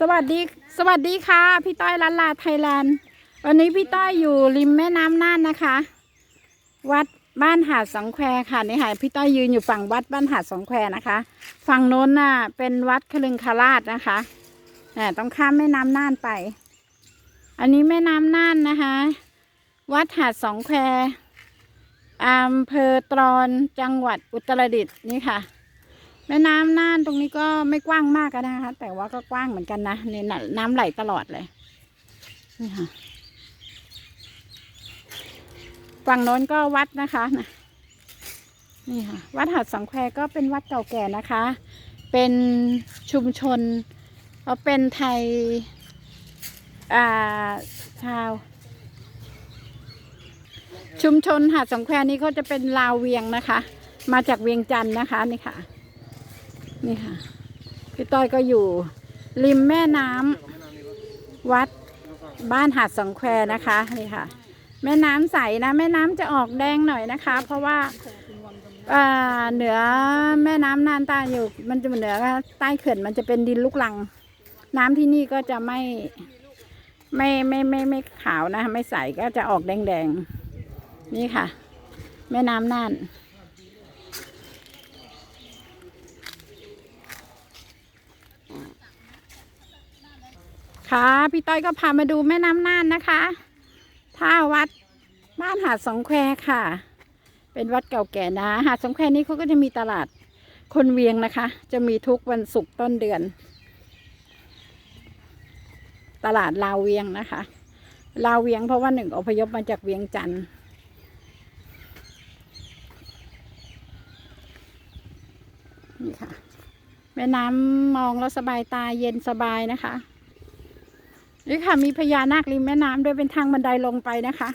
สวัสดี สวัสดีค่ะ พี่ต้อยลันลาไทยแลนด์ วันนี้พี่ต้อยอยู่ริมแม่น้ำน่านนะคะ วัดบ้านหาดสองแควค่ะนี่ค่ะพี่ต้อยยืนอยู่ฝั่งวัดบ้านหาดสองแควนะคะ ฝั่งโน้นน่ะเป็นวัดคลึงคาราชนะคะอ่าต้องข้ามแม่น้ำน่านไป อันนี้แม่น้ำน่านนะคะ วัดหาดสองแควอำเภอตรอนจังหวัดอุตรดิตถ์นี่ค่ะ แม่น้ำน่านตรงนี้ก็ไม่กว้างมากนะคะ แต่ว่าก็กว้างเหมือนกันนะนี่น่ะน้ำไหลตลอดเลยนี่ค่ะฝั่งโน้นก็วัดนะคะนี่ค่ะ วัดหัดสังแควก็เป็นวัดเก่าแก่นะคะ เป็นชุมชนเขาเป็นไทยอ่าชาว ชุมชนหาดสองแควนี้เขาจะเป็นลาวเวียงนะคะ มาจากเวียงจันทร์นะคะนี่ค่ะ นี่ค่ะ พี่ต้อยก็อยู่ ริมแม่น้ำวัดบ้านหาดสองแควนะคะนี่ค่ะ แม่น้ำใสนะ แม่น้ำจะออกแดงหน่อยนะคะ เพราะว่าเหนือแม่น้ำนานตาอยู่ มันจะเหนือใต้เขื่อนมันจะเป็นดินลูกลัง น้ำที่นี่ก็จะไม่ไม่ไม่ไม่ไม่ขาวนะ ไม่ใสก็จะออกแดงแดงๆนี่ค่ะ แม่น้ำน่าน ค่ะพี่ต้อยก็พามาดูแม่น้ำน่านนะคะท่าวัดบ้านหาดสองแควค่ะ เป็นวัดเก่าแก่นะ หาดสองแควนี้เขาก็จะมีตลาดคนเวียงนะคะ จะมีทุกวันศุกร์ต้นเดือน ตลาดลาวเวียงนะคะ ลาวเวียงเพราะว่าหนึ่งอพยพมาจากเวียงจันทร์นี่ค่ะแม่น้ำมองแล้วสบายตาเย็นสบายนะคะ นี่ค่ะ มีพญานาคริมแม่น้ำด้วยเป็นทางบันไดลงไปนะคะ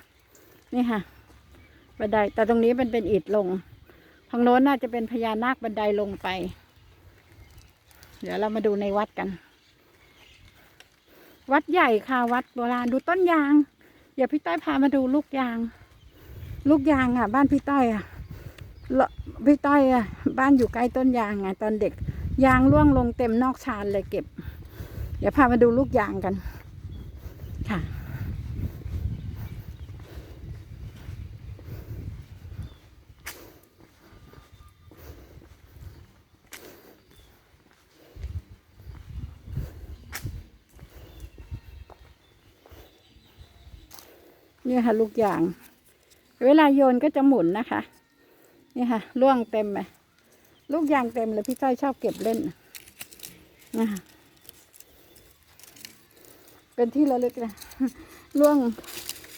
นี่ค่ะ บันไดแต่ตรงนี้มันเป็นอิฐลงทางโน้นน่าจะเป็นพญานาคบันไดลงไป เดี๋ยวเรามาดูในวัดกัน วัดใหญ่ค่ะ วัดโบราณดูต้นยาง เดี๋ยวพี่ต้อยพามาดูลูกยาง ลูกยางอะ บ้านพี่ต้อยอะละพี่ต้อยอะ บ้านอยู่ใกล้ต้นยางไงตอนเด็กยางร่วงลงเต็มนอกชานเลยเก็บ เดี๋ยวพามาดูลูกยางกัน ค่ะนี่ค่ะลูกยาง เวลาโยนก็จะหมุนนะคะ นี่ค่ะล่วงเต็มเลยลูกยางเต็มเลยพี่จ้อยชอบเก็บเล่นนะคะ เป็นที่ระลึกนะล่วง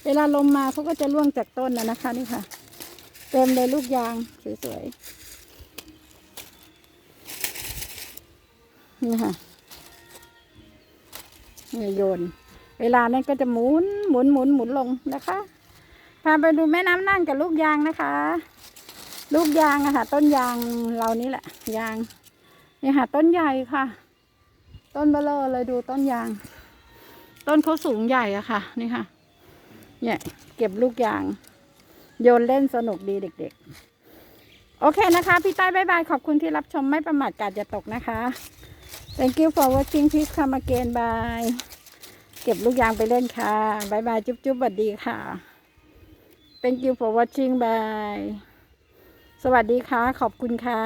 เวลาลมมาเขาก็จะล่วงจากต้นนะนะคะ นี่ค่ะ เต็มเลยลูกยางสวยๆนี่ค่ะนี่โยน เวลานั้นก็จะหมุนหมุนหมุนหมุนลงนะคะพาไปดูแม่น้ำน่านกับลูกยางนะคะ ลูกยางอะค่ะ ต้นยางเรานี่แหละ ยางนี่ค่ะ ต้นใหญ่ค่ะ ต้นเบลอเลยดูต้นยาง ต้นเขาสูงใหญ่อะค่ะ นี่ค่ะ เนี่ย เก็บลูกยาง โยนเล่นสนุกดีเด็ก ๆ โอเคนะคะ พี่ใต้บายบาย ขอบคุณที่รับชมไม่ประมาทกาดจะตกนะคะ thank you for watching please come again bye เก็บลูกยางไปเล่นค่ะบายบาย จุ๊บจุ๊บสวัสดีค่ะ thank you for watching bye สวัสดีค่ะ ขอบคุณค่ะ